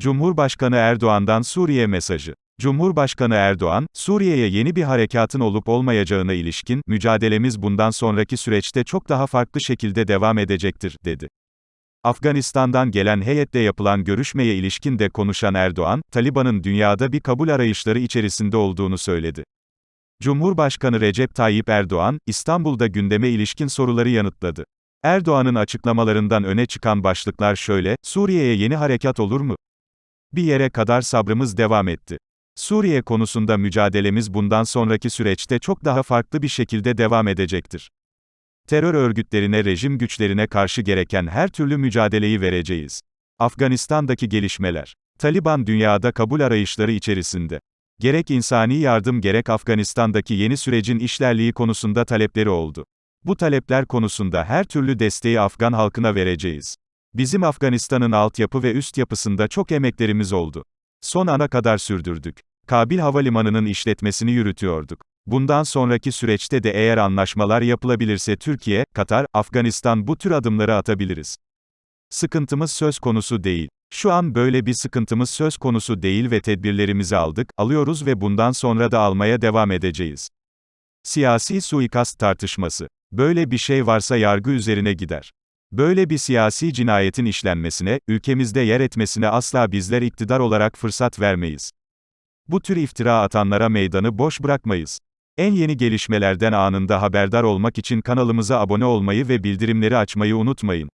Cumhurbaşkanı Erdoğan'dan Suriye mesajı. Cumhurbaşkanı Erdoğan, Suriye'ye yeni bir harekatın olup olmayacağına ilişkin, mücadelemiz bundan sonraki süreçte çok daha farklı şekilde devam edecektir, dedi. Afganistan'dan gelen heyetle yapılan görüşmeye ilişkin de konuşan Erdoğan, Taliban'ın dünyada bir kabul arayışları içerisinde olduğunu söyledi. Cumhurbaşkanı Recep Tayyip Erdoğan, İstanbul'da gündeme ilişkin soruları yanıtladı. Erdoğan'ın açıklamalarından öne çıkan başlıklar şöyle, Suriye'ye yeni harekat olur mu? Bir yere kadar sabrımız devam etti. Suriye konusunda mücadelemiz bundan sonraki süreçte çok daha farklı bir şekilde devam edecektir. Terör örgütlerine, rejim güçlerine karşı gereken her türlü mücadeleyi vereceğiz. Afganistan'daki gelişmeler. Taliban dünyada kabul arayışları içerisinde. Gerek insani yardım gerek Afganistan'daki yeni sürecin işlerliği konusunda talepleri oldu. Bu talepler konusunda her türlü desteği Afgan halkına vereceğiz. Bizim Afganistan'ın altyapı ve üst yapısında çok emeklerimiz oldu. Son ana kadar sürdürdük. Kabil Havalimanı'nın işletmesini yürütüyorduk. Bundan sonraki süreçte de eğer anlaşmalar yapılabilirse Türkiye, Katar, Afganistan bu tür adımları atabiliriz. Sıkıntımız söz konusu değil. Şu an böyle bir sıkıntımız söz konusu değil ve tedbirlerimizi aldık, alıyoruz ve bundan sonra da almaya devam edeceğiz. Siyasi suikast tartışması. Böyle bir şey varsa yargı üzerine gider. Böyle bir siyasi cinayetin işlenmesine, ülkemizde yer etmesine asla bizler iktidar olarak fırsat vermeyiz. Bu tür iftira atanlara meydanı boş bırakmayız. En yeni gelişmelerden anında haberdar olmak için kanalımıza abone olmayı ve bildirimleri açmayı unutmayın.